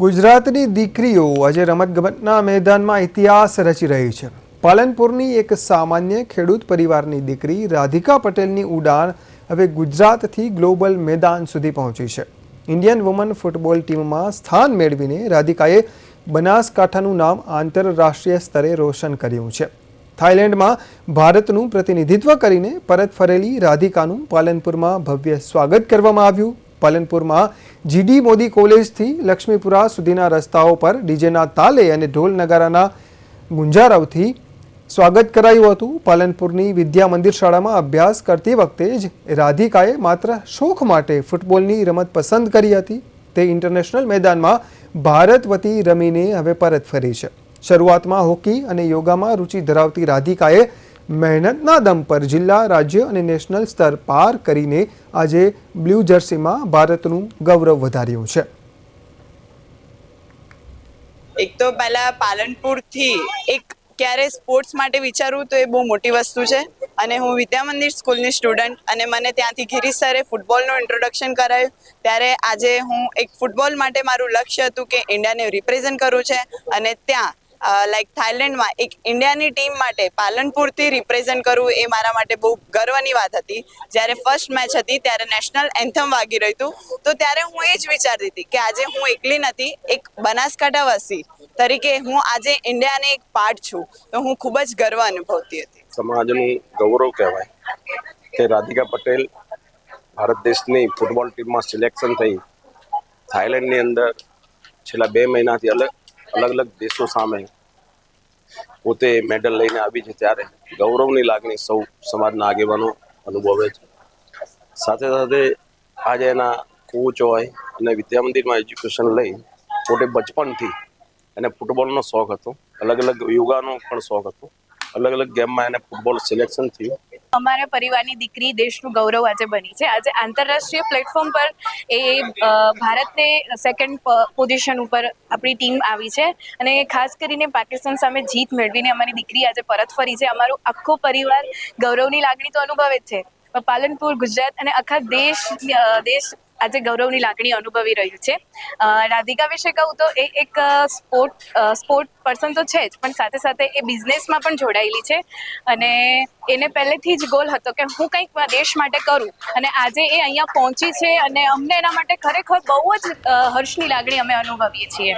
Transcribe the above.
ગુજરાતની દીકરીઓ આજે રમતગમતના મેદાનમાં ઇતિહાસ રચી રહી છે. પાલનપુરની એક સામાન્ય ખેડૂત પરિવારની દીકરી રાધિકા પટેલની ઉડાન હવે ગુજરાતથી ગ્લોબલ મેદાન સુધી પહોંચી છે. ઇન્ડિયન વુમન ફૂટબોલ ટીમમાં સ્થાન મેળવીને રાધિકાએ બનાસકાંઠાનું નામ આંતરરાષ્ટ્રીય સ્તરે રોશન કર્યું છે. થાઇલેન્ડમાં ભારતનું પ્રતિનિધિત્વ કરીને પરત ફરેલી રાધિકાનું પાલનપુરમાં ભવ્ય સ્વાગત કરવામાં આવ્યું. પાલનપુરમાં જીડી મોદી કોલેજથી લક્ષ્મીપુરા સુધીના રસ્તાઓ પર ડીજેના તાલે અને ઢોલ નગારાના ગુંજારાવથી સ્વાગત કરાયું હતું. પાલનપુરની વિદ્યા મંદિર શાળામાં અભ્યાસ કરતી વખતે જ રાધિકાએ માત્ર શોખ માટે ફૂટબોલની રમત પસંદ કરી હતી. તે ઇન્ટરનેશનલ મેદાનમાં ભારત વતી રમીને હવે પરત ફરી છે. શરૂઆતમાં હોકી અને યોગામાં રુચિ ધરાવતી રાધિકાએ મહેનતના દમ પર જિલ્લા રાજ્ય અને નેશનલ સ્તર પાર કરીને આજે બ્લુ જર્સીમાં ભારતનું ગૌરવ વધાર્યું છે. એક તો પહેલા પાલનપુરથી એક ક્યારે સ્પોર્ટ્સ માટે વિચારવું તો એ બહુ મોટી વસ્તુ છે. અને હું વિદ્યા મંદિર સ્કૂલની સ્ટુડન્ટ અને મને ત્યાંથી ગિરીશ સરે ફૂટબોલનું ઇન્ટ્રોડક્શન કરાયું. ત્યારે આજે હું એક ફૂટબોલ માટે મારું લક્ષ્ય હતું કે ઇન્ડિયાને રિપ્રેઝેન્ટ કરવું છે અને ત્યાં લાઈક થાઇલેન્ડમાં એક ઇન્ડિયાની ટીમ માટે પાલનપુરથી રિપ્રેઝેન્ટ કરવું એ મારા માટે બહુ ગર્વની વાત હતી. જ્યારે ફર્સ્ટ મેચ હતી, ત્યારે નેશનલ એન્થમ વાગી રહ્યું હતું. તો ત્યારે હું એ જ વિચારતી હતી કે આજે હું એકલી નથી, એક બનાસકાંઠાવાસી તરીકે હું આજે ઇન્ડિયાને એક પાર્ટ છું. તો હું ખૂબ જ ગર્વ અનુભવતી હતી. સમાજનું ગૌરવ કહેવાય કે રાધિકા પટેલ ભારત દેશની ફૂટબોલ ટીમમાં સિલેક્શન થઈ. થાઈલેન્ડની અંદર છેલ્લા બે મહિનાથી અલગ અલગ અલગ દેશો સામે પોતે મેડલ લઈને આવી છે ત્યારે ગૌરવની લાગણી સૌ સમાજના આગેવાનો અનુભવે છે. સાથે સાથે આજે એના કોચ હોય અને વિદ્યા મંદિરમાં એજ્યુકેશન લઈ પોતે બચપનથી એને ફૂટબોલનો શોખ હતો. અલગ અલગ યોગાનો પણ શોખ હતો. અલગ અલગ ગેમમાં એને ફૂટબોલ સિલેક્શન થયું. અમારા પરિવારની દીકરી દેશનું ગૌરવ આજે બની છે. આજે આંતરરાષ્ટ્રીય પ્લેટફોર્મ પર એ ભારતને સેકન્ડ પોઝિશન ઉપર આપણી ટીમ આવી છે અને ખાસ કરીને પાકિસ્તાન સામે જીત મેળવીને અમારી દીકરી આજે પરત ફરી છે. અમારો આખો પરિવાર ગૌરવની લાગણી તો અનુભવે જ છે. પાલનપુર, ગુજરાત અને આખા દેશ દેશ આજે ગૌરવની લાગણી અનુભવી રહ્યું છે. રાધિકા વિશે કહું તો એ એક સ્પોર્ટ સ્પોર્ટ પર્સન તો છે જ, પણ સાથે સાથે એ બિઝનેસમાં પણ જોડાયેલી છે. અને એને પહેલેથી જ ગોલ હતો કે હું કંઈક દેશ માટે કરું. અને આજે એ અહીંયા પહોંચી છે અને અમને એના માટે ખરેખર બહુ જ હર્ષની લાગણી અમે અનુભવીએ છીએ.